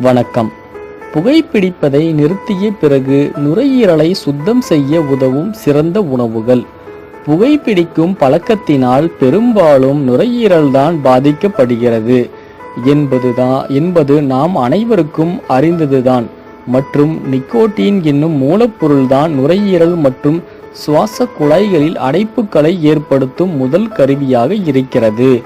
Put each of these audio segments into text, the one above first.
வணக்கம். புகைப்பிடிப்பதை நிறுத்திய பிறகு நுரையீரலை சுத்தம் செய்ய உதவும் சிறந்த உணவுகள். புகைப்பிடிக்கும் பழக்கத்தினால் பெரும்பாலும் நுரையீரல்தான் பாதிக்கப்படுகிறது. என்பதுதான் என்பது நாம் அனைவருக்கும் அறிந்ததுதான். மற்றும் நிக்கோட்டின் என்னும் மூலப்பொருள்தான் நுரையீரல் மற்றும் சுவாச குழாய்களில் அடைப்புகளை ஏற்படுத்தும் முதல் கருவியாக இருக்கிறது.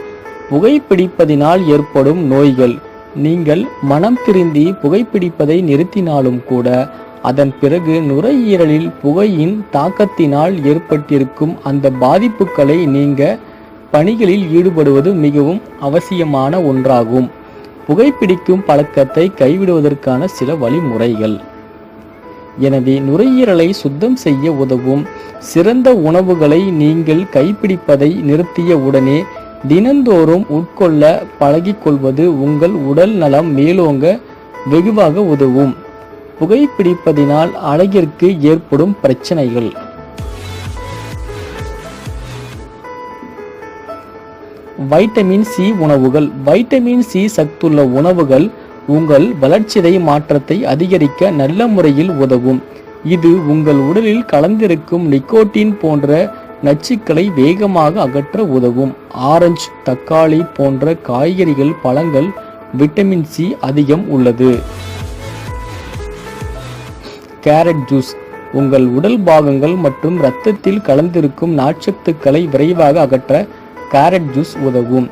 புகைப்பிடிப்பதினால் ஏற்படும் நோய்கள் நீங்கள் மனம் திருந்தி புகைப்பிடிப்பதை நிறுத்தினாலும் கூட அதன் பிறகு நுரையீரலில் புகையின் தாக்கத்தினால் ஏற்பட்டிருக்கும் அந்த பாதிப்புகளை நீங்க பணிகளில் ஈடுபடுவது மிகவும் அவசியமான ஒன்றாகும். புகைப்பிடிக்கும் பழக்கத்தை கைவிடுவதற்கான சில வழிமுறைகள். எனவே நுரையீரலை சுத்தம் செய்ய உதவும் சிறந்த உணவுகளை நீங்கள் கைப்பிடிப்பதை நிறுத்திய உடனே தினந்தோறும் உட்கொள்ள பழகிக்கொள்வது உங்கள் உடல் நலம் மேலோங்க வெகுவாக உதவும். புகைப்பிடிப்பதினால் அழகிற்கு ஏற்படும் பிரச்சனைகள். வைட்டமின் சி உணவுகள். வைட்டமின் சி சத்துள்ள உணவுகள் உங்கள் வளர்ச்சிதை மாற்றத்தை அதிகரிக்க நல்ல முறையில் உதவும். இது உங்கள் உடலில் கலந்திருக்கும் நிக்கோட்டின் போன்ற நச்சுக்களை வேகமாக அகற்ற உதவும். ஆரஞ்சு தக்காளி போன்ற காய்கறிகள் பழங்கள் விட்டமின் சி அதிகம் உள்ளது. Carrot juice. உங்கள் உடல் பாகங்கள் மற்றும் இரத்தத்தில் கலந்திருக்கும் நார்ச்சத்துக்களை விரைவாக அகற்ற கேரட் ஜூஸ் உதவும்.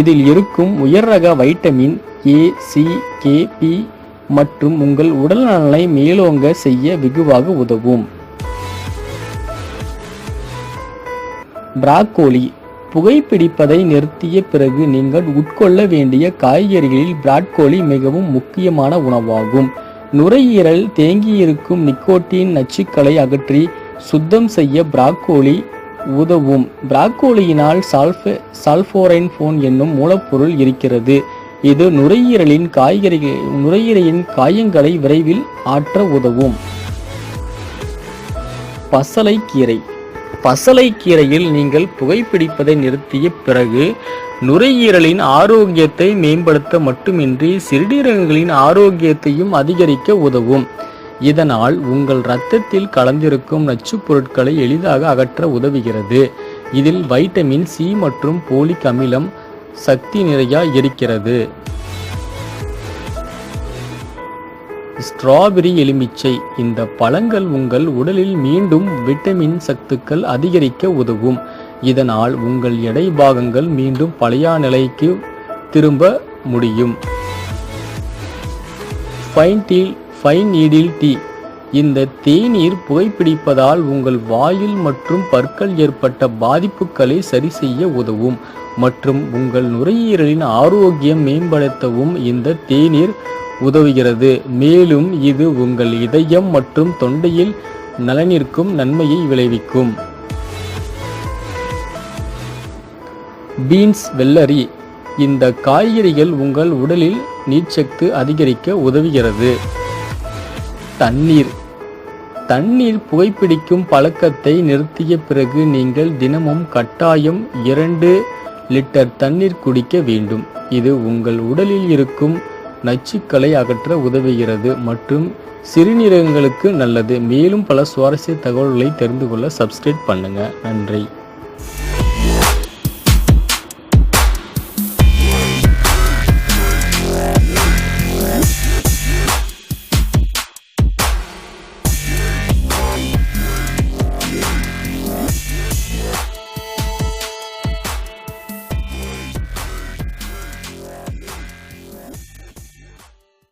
இதில் இருக்கும் உயர் ரக vitamin A C K B மற்றும் உங்கள் உடல் நலனை மேலோங்க செய்ய வெகுவாக உதவும். பிராக்கோலி புகைப்பிடிப்பதை நிறுத்திய பிறகு நீங்கள் உட்கொள்ள வேண்டிய காய்கறிகளில் பிராட்கோலி மிகவும் முக்கியமான உணவாகும். நுரையீரல் தேங்கியிருக்கும் நிக்கோட்டின் நச்சுக்களை அகற்றி சுத்தம் செய்ய பிராக்கோலி உதவும். பிராக்கோலியினால் சால்ஃப சல்ஃபோரைன் ஃபோன் என்னும் மூலப்பொருள் இருக்கிறது. இது நுரையீரலின் காய்கறிகள் நுரையீரலின் காயங்களை விரைவில் ஆற்ற உதவும். பசலைக்கீரை பசலைக்கீரையில் நீங்கள் புகைப்பிடிப்பதை நிறுத்திய பிறகு நுரையீரலின் ஆரோக்கியத்தை மேம்படுத்த மட்டுமின்றி சிறுநீரகங்களின் ஆரோக்கியத்தையும் அதிகரிக்க உதவும். இதனால் உங்கள் இரத்தத்தில் கலந்திருக்கும் நச்சுப் பொருட்களை எளிதாக அகற்ற உதவுகிறது. இதில் வைட்டமின் சி மற்றும் போலிக் அமிலம் சக்தி நிறையா இருக்கிறது. ஸ்ட்ராபெரி எலுமிச்சை. இந்த பழங்கள் உங்கள் உடலில் மீண்டும் விட்டமின் சத்துக்கள் அதிகரிக்க உதவும். இதனால் உங்கள் எடை பாகங்கள் மீண்டும் பழைய நிலைக்கு திரும்ப முடியும். Pine needle pine needle tea இந்த தேநீர் புகைப்பிடிப்பதால் உங்கள் வாயில் மற்றும் பற்கள் ஏற்பட்ட பாதிப்புகளை சரி செய்ய உதவும். மற்றும் உங்கள் நுரையீரலின் ஆரோக்கியம் மேம்படுத்தவும் இந்த தேநீர் உதவுகிறது. மேலும் இது உங்கள் இதயம் மற்றும் தொண்டையில் நலனிற்கும் நன்மையை விளைவிக்கும். பீன்ஸ் வெள்ளரி. இந்த காய்கறிகள் உங்கள் உடலில் நீர்ச்சத்து அதிகரிக்க உதவுகிறது. தண்ணீர். தண்ணீர் புகைப்பிடிக்கும் பழக்கத்தை நிறுத்திய பிறகு நீங்கள் தினமும் கட்டாயம் இரண்டு லிட்டர் தண்ணீர் குடிக்க வேண்டும். இது உங்கள் உடலில் இருக்கும் நச்சுக்களை அகற்ற உதவுகிறது. மற்றும் சிறுநீரகங்களுக்கு நல்லது. மேலும் பல சுவாரஸ்ய தகவல்களை தெரிந்து கொள்ள சப்ஸ்கிரைப் பண்ணுங்கள் நன்றி.